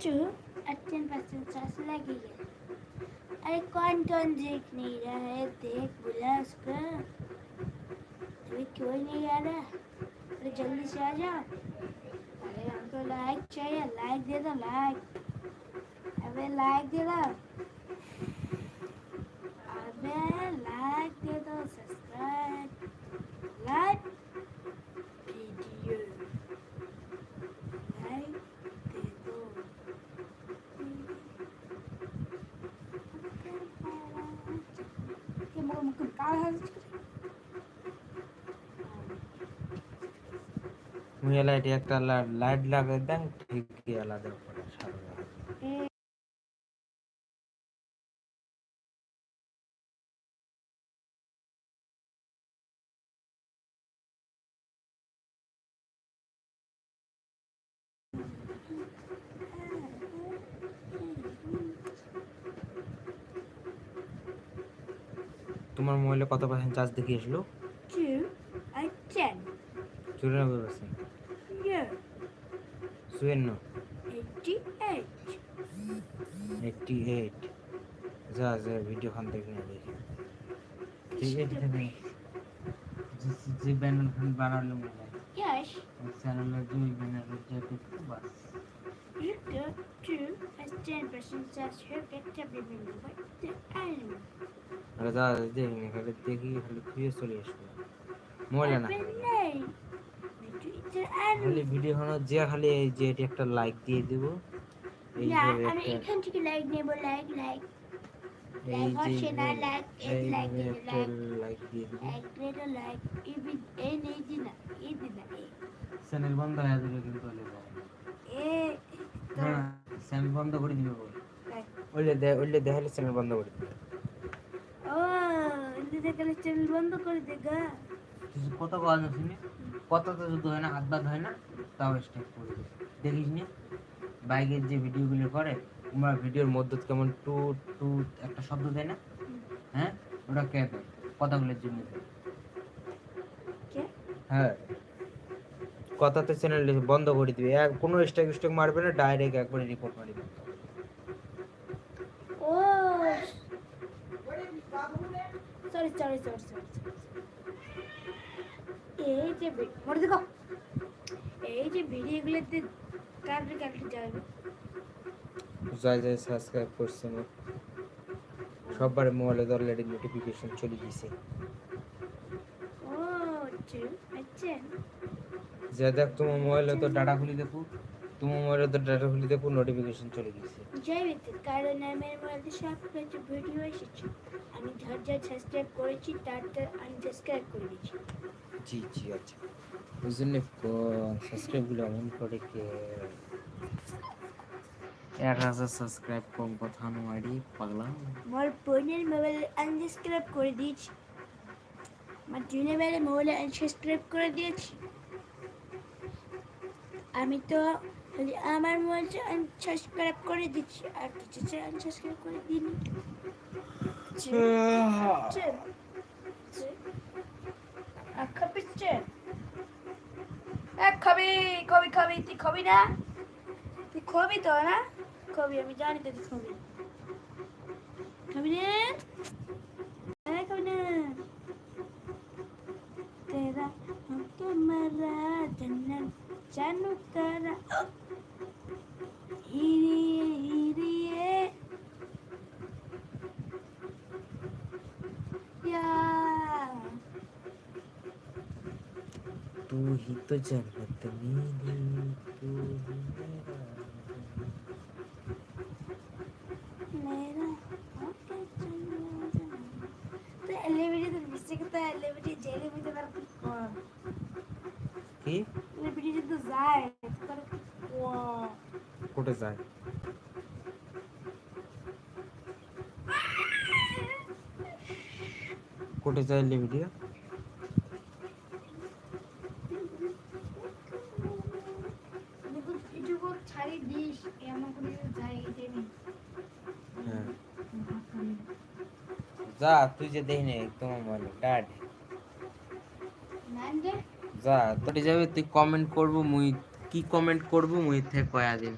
चू अट्ठन percent chance लगेगा अरे कौन कौन देख नहीं रहा है? देख, बुला उसको। अभी क्यों नहीं आ रहा? अरे जल्दी से आ जाओ। अरे हमको लाइक चाहिए। लाइक दे दो लाइक अबे लाइक दे दो। अबे लाइक दे दो মুই লাইট একটা লাইট দেন ঠিকই আলাদা করে সারা তোমার মোবাইলে কত পার্সেন্ট চার্জ দেখিয়েছিল? চুরানব্বই পার্সেন্ট yeah চুয়ান্ন। Eighty eight. যা যা ভিডিও খান দেখি না দেখি। ঠিক আছে যে ব্যানার খান বানালে yes চ্যানেলের দুই বাস। You go the animal. আরে যা দেখি খালি দেখি খালি খুঁজে চলে আসব মোবাইলে না Open name the animal খালি ভিডিও খানো যে খালি এই যে এটি একটা লাইক দিয়ে দিব। এই যে আমি এখান থেকে লাইক নেব লাইক লাইক এই লাইক যে লাইক লাইক লাইক লাইক দিয়ে দিব। লাইক দিলে লাইক এই বি- এই নেই দিনা এই দিনা এই চ্যানেল বন্ধ হয়ে যাবে কিন্তু এ চ্যানেল বন্ধ করে দিবে বল। লাইক ওইলে দে ওইলে দেখালে চ্যানেল বন্ধ করে দিবে। ও দেখলে চ্যানেল বন্ধ করে দেগা কিছু কত কাজ আছে নি কত তো শুধু হয় না হাত বাদ হয় না তাও স্টেপ করে দেখিস নি বাইকের যে ভিডিওগুলো করে তোমরা ভিডিওর মধ্যে কেমন টু টু একটা শব্দ দেয় না? হ্যাঁ? ওটা কে দেয়? কথাগুলোর জন্য কে? হ্যাঁ। কথাতে চ্যানেল বন্ধ করে দিবে। এক কোনো স্ট্রাইক স্ট্রাইক মারবে না ডাইরেক্ট একবারে রিপোর্ট মারি দিবে ও সরি সরি সরি সরি এই যে ভি- মরে দেখো এই যে ভিডিওগুলোতে কাটতে কাটতে যাবে? যাই যাই সাবস্ক্রাইব সবার মোবাইলে অলরেডি নোটিফিকেশন চলে গেছে। ও আচ্ছা আচ্ছা। যে দেখ তোমার মোবাইলে তো ডাটা খুলি দেখো। তোমার মোবাইলে তো ডাটা খুলি দেখো নোটিফিকেশন চলে গেছে। ব্যক্তি কারণ আমার মধ্যে সব কিছু ভিডিও এসেছে। আমি যার সাবস্ক্রাইব করেছি তার তার আনসাবস্ক্রাইব করে দিয়েছি জি জি আচ্ছা। ওই জন্য সাবস্ক্রাইবগুলো এমন করে কে এক হাজার সাবস্ক্রাইব কম কথা নয় পাগলা। আমার বোনের মোবাইল আনসাবস্ক্রাইব করে দিয়েছি। আমার জুনের বেলা মোবাইল আনসাবস্ক্রাইব করে দিয়েছি। আমি তো আমার মোবাইলটা আনসাবস্ক্রাইব করে দিচ্ছি আর কিছু আনসাবস্ক্রাইব করে দিইনি চল আর খাবিস চল এক খাবি খাবি খাবি তুই খাবি না? তুই খাবি তো, না? খাবি আমি জানি তো তুই খাবি খাবি না? খাবি না? তেরা তোমারা জান্নাত জানো তারা। হিরে ही तो जन्नत मेरी तू ही मेरा मेरा होके चला जा तो एलिवेटर तो मिस्टेक तो एलिवेटर जेल में तो कर কি एलिवेटर तो जाए तो कर वाह কোটে যায় কোটে যায় ভিডিও এমন করে হ্যাঁ। যা তুই যে দেখি না তোমার মোবাইলে কাট যা তোরে যাবে তুই কমেন্ট করব মুই কি কমেন্ট করব মুই থেকে কয়া দিন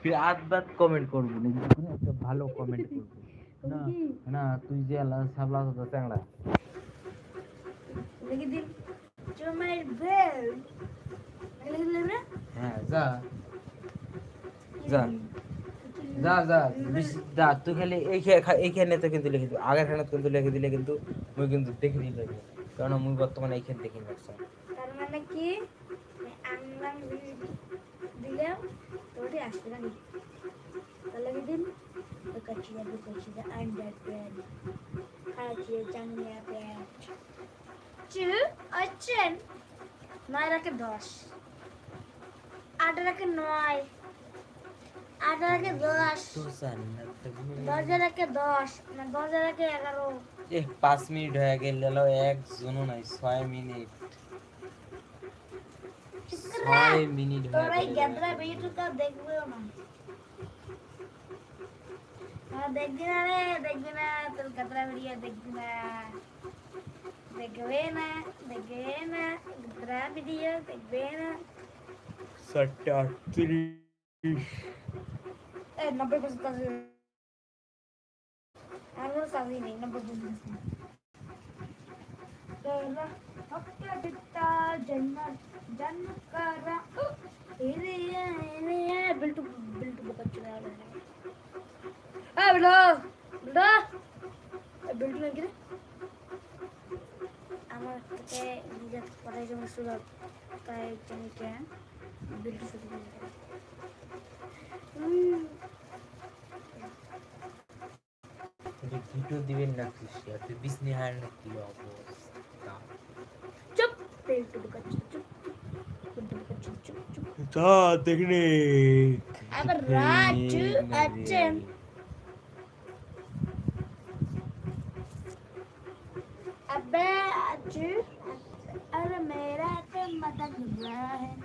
ফির আধ বাদ কমেন্ট করব না একটা ভালো কমেন্ট করব। না না তুই যে আল্লাহ সাবলা তো চ্যাংড়া। লিখে দিন তোমার বেল। হ্যাঁ যা। যা। যা যা যা তুই খালি এইখানে তো কিন্তু লিখে দিবি। আগের খানে কিন্তু লিখে দিলে কিন্তু মুই কিন্তু দেখে দিলে কারণ মুই বর্তমানে এইখানে দেখি রাখছি তার মানে কি? দিলাম তোটি আসবে না তাহলে কি দিন প্যান্ট চু আছেন নয় রাখে দশ আট রাখে নয়। আট রাখে দশ। দশ রাখে দশ। না দশ রাখে এগারো। এ পাঁচ মিনিট হয়ে গেল এক জনও নাই ছয় মিনিট। ছয় মিনিট তোর হয়ে এই গেল। গেদরা ভিডিওটা দেখবেও না। আর দেখবি না রে দেখবি না। তোর গেদরা ভিডিও দেখবি না। দেখবে না দেখবে না গেদরা ভিডিও দেখবে না। চারটে আটত্রিশ নব্বই পার্সেন্ট আর কোনো কাজই নেই নব্বই পার্সেন্ট তোরা হক্কা দিতা জন্নত জন্নত করা এরে এরে বিল্টু বিল্টু বকত চলে আলো এ বিল্টু বিল্টু এ বিল্টু নাকি রে আমার থেকে নিজের পড়াই জন্য শুরু তাই শুধু হুম ভিডিও দিবেন না কৃষি আর তুই বিসনি হার না কি অবস্থা চুপ বিল্টু বকত চুপ বিল্টু বকত চুপ চুপ চুপ তা দেখনে আবার রাজু আছেন अबे अजू अरे मेरा तो मदद रहा है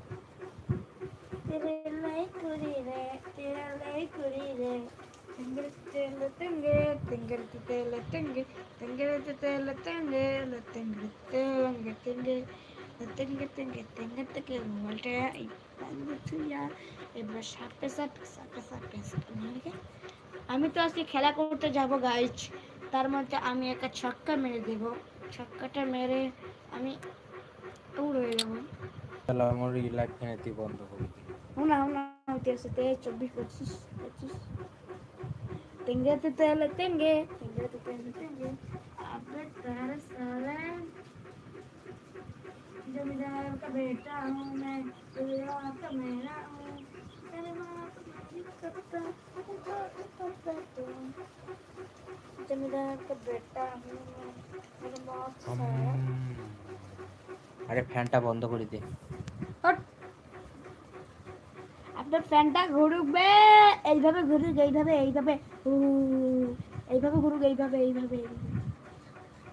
তুইয়া এবার সাপে সাপে সাপে সাপে সাপে আমি তো আজকে খেলা করতে যাব গাইছ তার মধ্যে আমি একটা ছক্কা মেরে দেব ছক্কাটা মেরে আমি হয়ে যাব তাহলে আমার বন্ধ করে হইতে চব্বিশ পঁচিশ পঁচিশ tenga te tele tenga tenga te tele tenga अब तार साला जमींदार का बेटा हूँ मैं तेरा का मेरा हूँ तेरे माँ करता जमींदार का बेटा हूँ मैं तेरे माँ अरे फैंटा बंद कर दे আপনার ফ্যানটা ঘুরুকবে। এইভাবে ঘুরুক, এইভাবে এইভাবে। এইভাবে ঘুরুক, এইভাবে এইভাবে।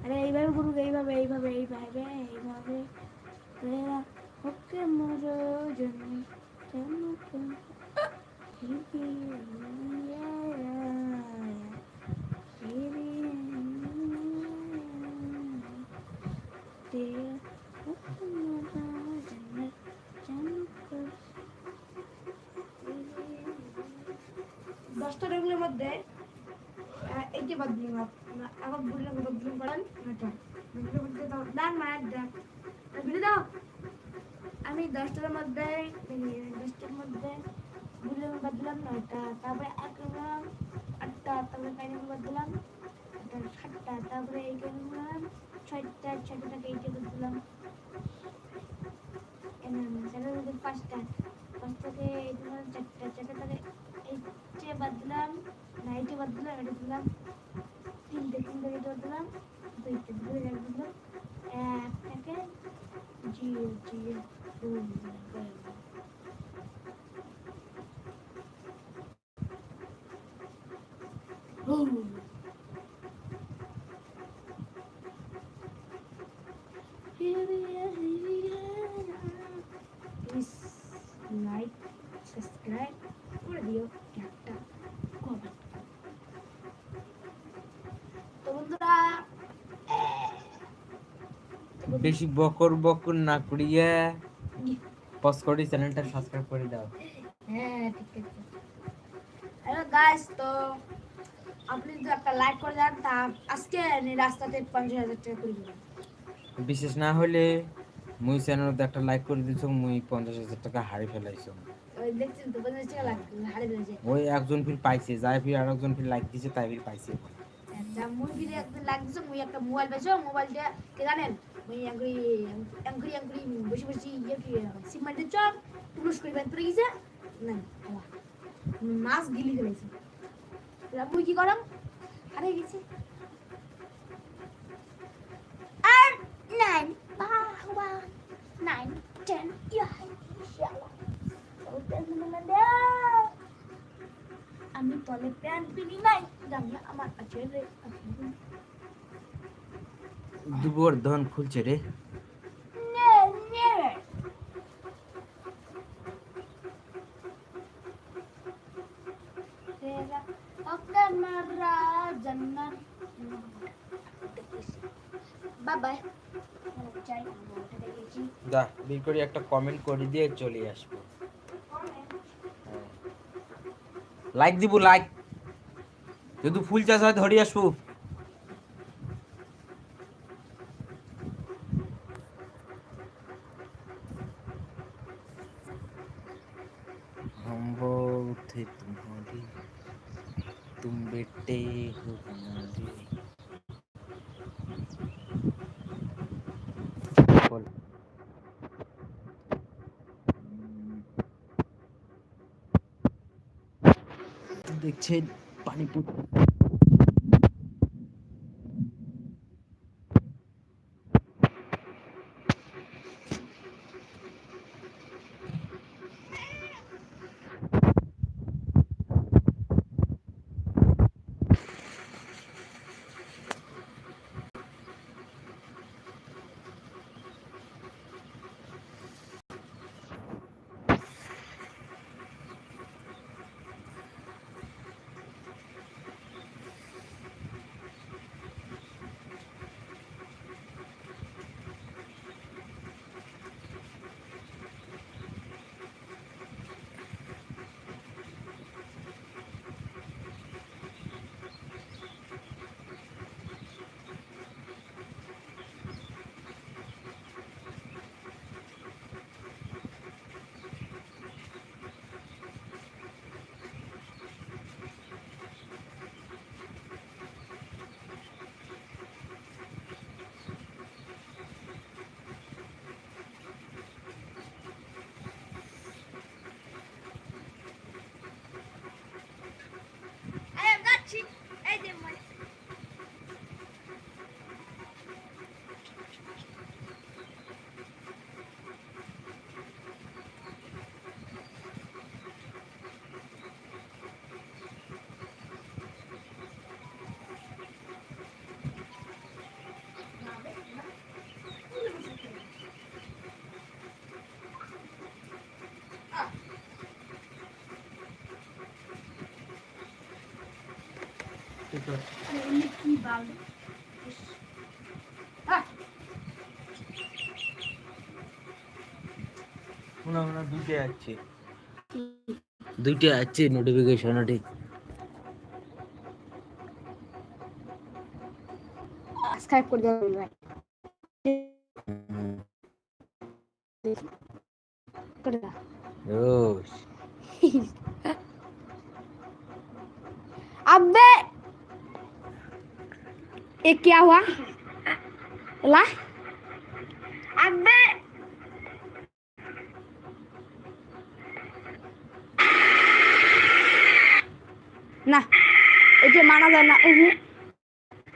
আরে এইভাবে ঘুরুক, এইভাবে এইভাবে এইভাবে এইভাবে। ওকে মরো জন্য চমকে হিপি তেরা ওকে মরো জন্য চমকে দশটা রঙের মধ্যে এই যে আপ- আবার বুঝলাম মধ্যে দাও। দান মায়ের দান বুঝলে দাও, আমি দশটার মধ্যে দশটার মধ্যে বুঝলাম বাদ দিলাম নয়টা, তারপরে এক দিলাম আটটা, তারপরে পাঁচ নম্বর দিলাম সাতটা, তারপরে এই দিলাম ছয়টা এইটা দিলাম সেটা হচ্ছে পাঁচটা পাঁচটাকে এই দিলাম চারটা চারটাকে এইটে বাদ দিলাম না বাদ দিলাম, এটা দিলাম, তিনটে তিনটে এটা দিলাম, দুইটে দুই এক দিলাম, এক জিরো জিরো, দুই প্লিজ লাইক সাবস্ক্রাইব করে দিও একটা কমেন্ট তো বন্ধুরা বেশি বকর বকর না করিয়া পজ করে চ্যানেলটা সাবস্ক্রাইব করে দাও। হ্যাঁ ঠিক আছে। হ্যালো গাইস তো আপনি যদি একটা লাইক করে দেন তা আজকে আমি রাস্তাতে পঞ্চাশ হাজার টাকা করে দেবেন বিশেষ না হলে মুই চ্যানেলতে একটা লাইক করে দিছ মুই পঞ্চাশ হাজার টাকা হারি ফেলাইছ। ওই দেখছেন তো পঞ্চাশ টাকা লাগ হারে দিয়েছে ওই একজন ফির পাইছে যাই ফির আর একজন ফির লাইক দিছে তাই ফির পাইছে। আচ্ছা ফিরে একদিন লাগছে মুই একটা মোবাইল পেয়েছ মোবাইলটা কে জানেন মুই এঙ্গুরি এঙ্গুরি এঙ্গুরি বসে বসে ইয়ে কি সিমেন্টের চক পুরুষ করে না মাছ গিলি ফেলেছে মুই কি করম হারে গেছি আর নাইন বাবা নাইন টেন ইয়া আমি তলে প্যান্ট পিনি নাই জানলা আমার কাছে রে দুবর ধন খুলছে রে। বাবা দা বিল করে একটা কমেন্ট করে দিয়ে চলে আসব। লাইক দিব লাইক যদি ফুল চাষ হয় ধরে আসবো हम वो थे तुम्हारी तुम बेटे हो हमारे দেখছেন পানিপুর এই যাচ্ছি এই যে মানে এমনি কি বাল আহ মনে মনে দুইটা আছে। দুইটা আছে নোটিফিকেশন ঠিক। সাবস্ক্রাইব করে দেবেন ভাই করে দাও রোজ अबे ये क्या हुआ ला अबे না এটা মানা যায় না উহু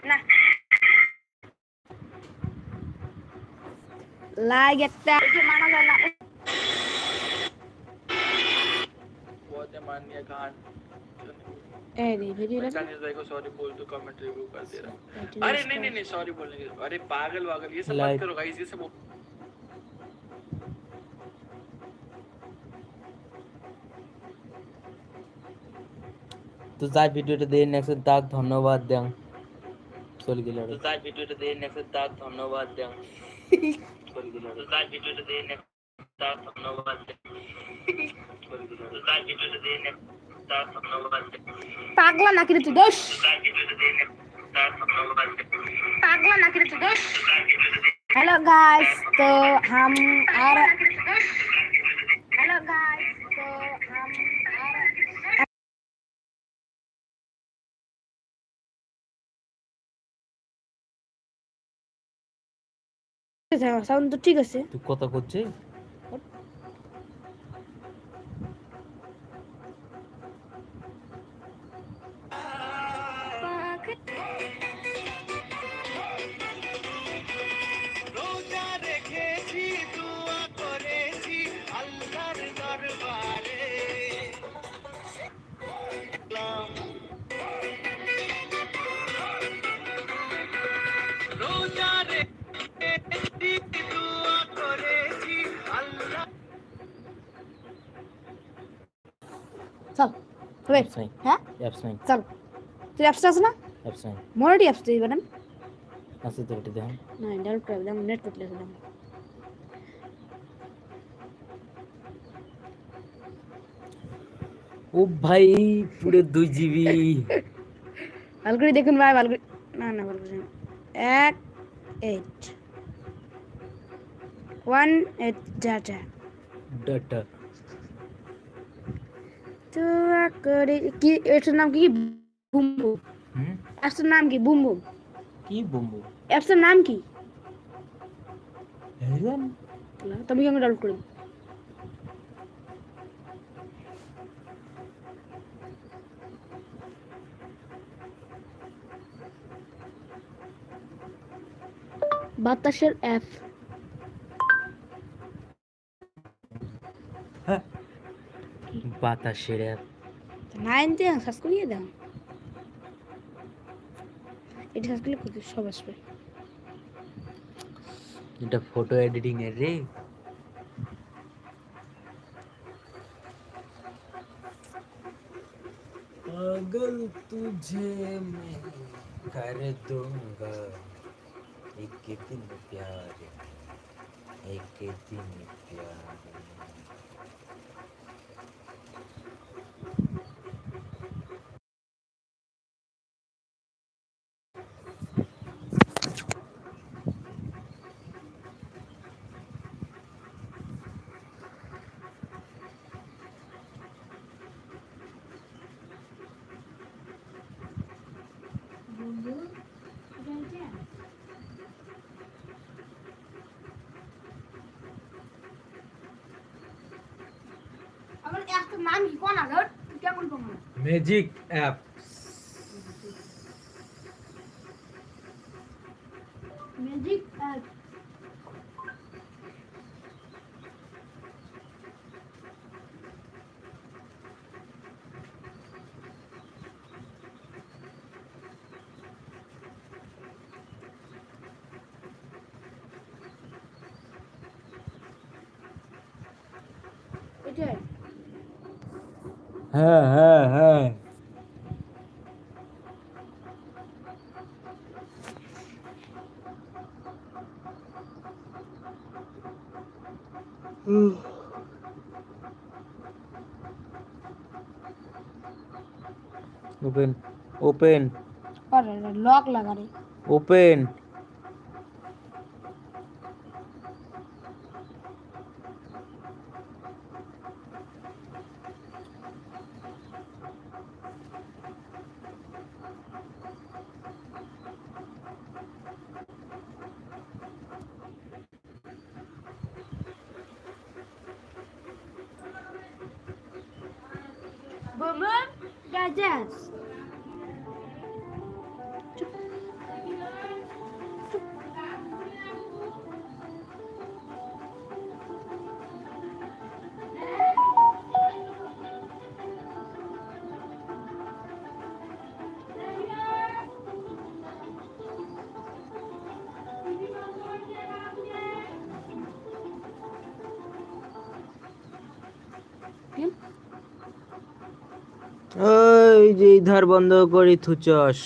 না লাগ একটা এটা মানা যায় না ने मान लिया कहा এই রে ভিডিও লাগে चाइनीज भाई को सॉरी बोल दो कमेंट रिव्यू कर दे रहा हूँ अरे नहीं नहीं नहीं सॉरी बोलने के अरे पागल वागल ये सब Like- मत करो गाइस ये सब তো যার ভিডিওটা দিয়ে নেক্সট তাক ধন্যবাদ দেন চলে গেল तो आज वीडियो तो देने से ताक धन्यवाद दें बोल दिया तो आज वीडियो तो देने ताक धन्यवाद दें बोल दिया तो आज वीडियो तो পাগলা নাকি রে তুই? দোষ। পাগলা নাকি রে তুই? দোষ। হ্যালো গাইস তো হাম আর হ্যালো গাইস তো হাম আর সাউন্ড তো ঠিক আছে। তুই কথা করছিস নাই হ্যাঁ অ্যাপস নাই চল তুই অ্যাপসটা আছে না? অ্যাপস নাই মোটামুটি অ্যাপস তুই ম্যাডাম আছে তো এটা দেখুন না ডাউনলোড করে দাম নেট করতে দাম ও ভাই পুরো দুই জিবি ভালো করে দেখুন ভাই ভালো করে না না ভালো করে এক eight one eight data data তো করে কি এটার নাম কি? বুম বুম হুম নাম কি? বুম বুম কি বম্বু? অ্যাপসটার নাম কি? তুমি কি আমি ডাউনলোড করি বাতাসের অ্যাপ। বাতাসের অ্যাপ নাইন দিয়ে সার্চ করিয়ে দাও এটা সার্চ করলে কত সব আসবে এটা ফটো এডিটিং এর রে पागल तुझे मैं कर दूंगा एक दिन प्यार एक दिन प्यार નામ કોના લટ કેમ તમને magic app magic app Okay. Magic app এটাই हाँ हाँ हाँ ওপেন ওপেন আরে লক vereceğiz. Bien. ওই যে ধার বন্ধ করি থুচস।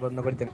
বন্ধ করে দেন